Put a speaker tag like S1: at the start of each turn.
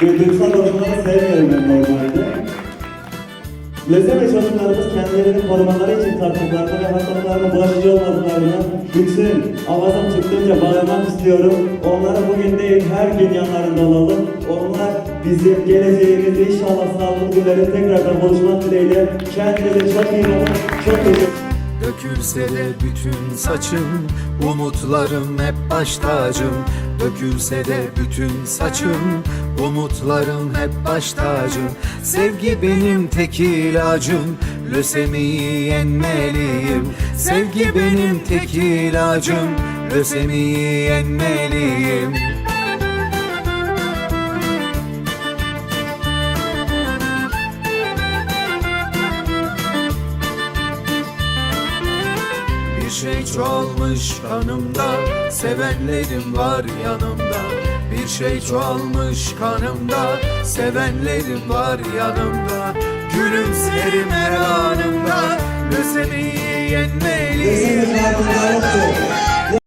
S1: duygusal konuşmaları sevmiyorum normalde. Lezeme çocuklarımız kendilerini korumaları için taktıklarını ve hastalıklarına bulaşıcı olmadıklarını bütün avazım çıktığınca bağırmak istiyorum. Onlara bugün değil her gün yanlarında olalım. Onlar bizim geleceğimiz inşallah sağlıklı günlerin tekrardan buluşmak dileğiyle. Kendinize çok iyi bakın. Çok teşekkür
S2: Dökülse de bütün saçım Umutlarım hep baş tacım. Dökülse de bütün saçım Umutlarım hep baş tacım. Sevgi benim tek ilacım Lösemiyi yenmeliyim. Sevgi benim tek ilacım Lösemiyi yenmeliyim Bir şey çoğalmış kanımda Sevenlerim var yanımda. Bir şey çoğalmış kanımda Sevenlerim var yanımda. Gülümserim her anımda Lösemiyi yenmeliyim
S1: ederim.